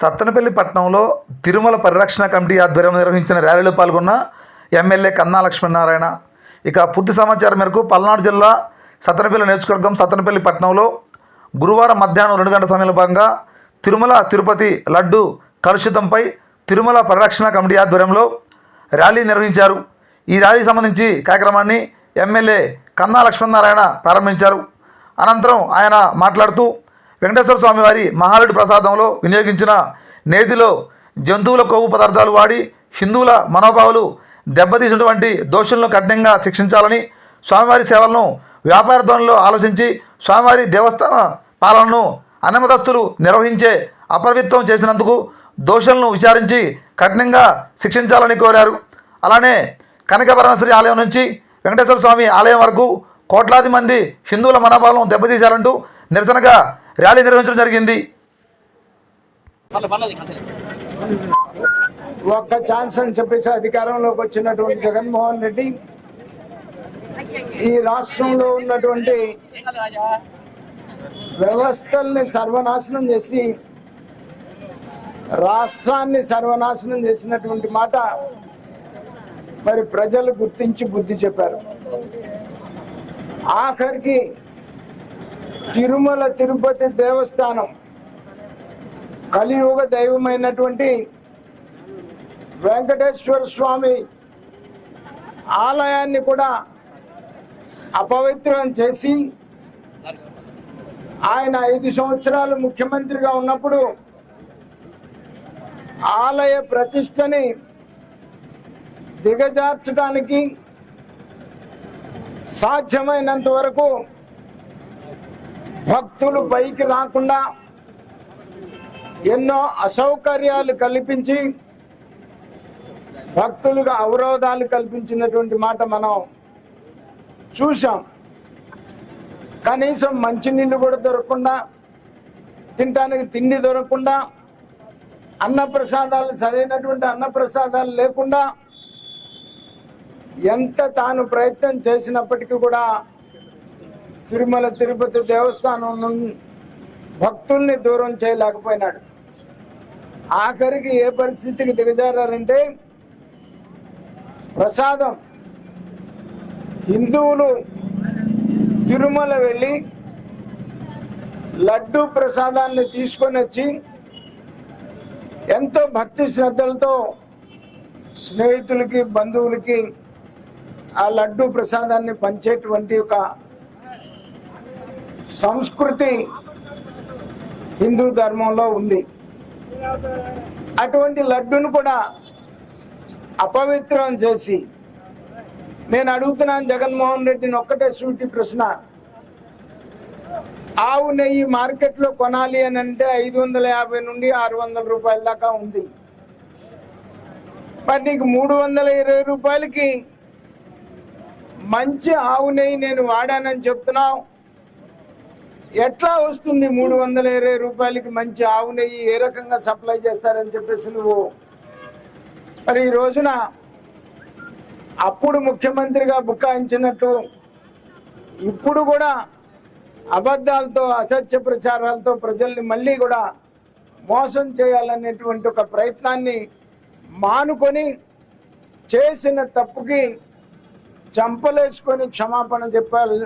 సత్తెనపల్లి పట్టణంలో తిరుమల పరిరక్షణ కమిటీ ఆధ్వర్యంలో నిర్వహించిన ర్యాలీలో పాల్గొన్న ఎమ్మెల్యే కన్నా లక్ష్మీనారాయణ ఇక పూర్తి సమాచారం మేరకు పల్నాడు జిల్లా సత్తెనపల్లి నియోజకవర్గం సత్తెనపల్లి పట్టణంలో గురువారం మధ్యాహ్నం రెండు గంటల సమయంలో భాగంగా తిరుమల తిరుపతి లడ్డు కలుషితంపై తిరుమల పరిరక్షణ కమిటీ ఆధ్వర్యంలో ర్యాలీ నిర్వహించారు. ఈ ర్యాలీకి సంబంధించి కార్యక్రమాన్ని ఎమ్మెల్యే కన్నా లక్ష్మీనారాయణ ప్రారంభించారు. అనంతరం ఆయన మాట్లాడుతూ వెంకటేశ్వర స్వామి వారి మహాలుడి ప్రసాదంలో వినియోగించిన నేతిలో జంతువుల కొవ్వు పదార్థాలు వాడి హిందువుల మనోభావాలు దెబ్బతీసినటువంటి దోషులను కఠినంగా శిక్షించాలని స్వామివారి సేవలను వ్యాపార ధోరణిలో ఆలోచించి స్వామివారి దేవస్థాన పాలనను అన్నమతస్తులు నిర్వహించే అప్రవిత్వం చేసినందుకు దోషులను విచారించి కఠినంగా శిక్షించాలని కోరారు. అలానే కనక పరమేశ్వరి ఆలయం నుంచి వెంకటేశ్వర స్వామి ఆలయం వరకు కోట్లాది మంది హిందువుల మనోభావం దెబ్బతీశారంటూ నిరసనగా ర్యాలీ నిర్వహించడం జరిగింది. ఒక్క ఛాన్స్ అని చెప్పేసి అధికారంలోకి వచ్చినటువంటి జగన్మోహన్ రెడ్డి ఈ రాష్ట్రంలో ఉన్నటువంటి వ్యవస్థల్ని సర్వనాశనం చేసి రాష్ట్రాన్ని సర్వనాశనం చేసినటువంటి మాట మరి ప్రజలు గుర్తించి బుద్ధి చెప్పారు. ఆఖరికి తిరుమల తిరుపతి దేవస్థానం కలియుగ దైవమైనటువంటి వెంకటేశ్వర స్వామి ఆలయాన్ని కూడా అపవిత్రం చేసి ఆయన ఐదు సంవత్సరాలు ముఖ్యమంత్రిగా ఉన్నప్పుడు ఆలయ ప్రతిష్టని దిగజార్చడానికి సాధ్యమైనంత వరకు భక్తులు పైకి రాకుండా ఎన్నో అసౌకర్యాలు కల్పించి భక్తులుగా అవరోధాలు కల్పించినటువంటి మాట మనం చూసాం కనీసం మంచినీళ్ళు కూడా దొరకకుండా తినటానికి తిండి దొరకకుండా అన్నప్రసాదాలు సరైనటువంటి అన్నప్రసాదాలు లేకుండా ఎంత తాను ప్రయత్నం చేసినప్పటికీ కూడా తిరుమల తిరుపతి దేవస్థానం నుండి భక్తుల్ని దూరం చేయలేకపోయినాడు. ఆఖరికి ఏ పరిస్థితికి దిగజారంటే ప్రసాదం. హిందువులు తిరుమల వెళ్ళి లడ్డు ప్రసాదాన్ని తీసుకొని వచ్చి ఎంతో భక్తి శ్రద్ధలతో స్నేహితులకి బంధువులకి ఆ లడ్డు ప్రసాదాన్ని పంచేటువంటి ఒక సంస్కృతి హిందూ ధర్మంలో ఉంది. అటువంటి లడ్డును కూడా అపవిత్రం చేసి నేను అడుగుతున్నాను జగన్మోహన్ రెడ్డిని ఒక్కటే సూటి ప్రశ్న. ఆవు నెయ్యి మార్కెట్లో కొనాలి అని అంటే ఐదు వందల యాభై నుండి ఆరు వందల రూపాయల దాకా ఉంది. మరి నీకు మూడు వందల ఇరవై రూపాయలకి మంచి ఆవు నెయ్యి నేను వాడానని చెప్తున్నావు. ఎట్లా వస్తుంది మూడు వందల ఇరవై రూపాయలకి మంచి ఆవు నెయ్యి ఏ రకంగా సప్లై చేస్తారని చెప్పేసి నువ్వు? మరి ఈ రోజున అప్పుడు ముఖ్యమంత్రిగా బుకాయించినట్టు ఇప్పుడు కూడా అబద్ధాలతో అసత్య ప్రచారాలతో ప్రజల్ని మళ్ళీ కూడా మోసం చేయాలనేటువంటి ఒక ప్రయత్నాన్ని మానుకొని చేసిన తప్పుకి చంపలేసుకొని క్షమాపణ చెప్పాలి.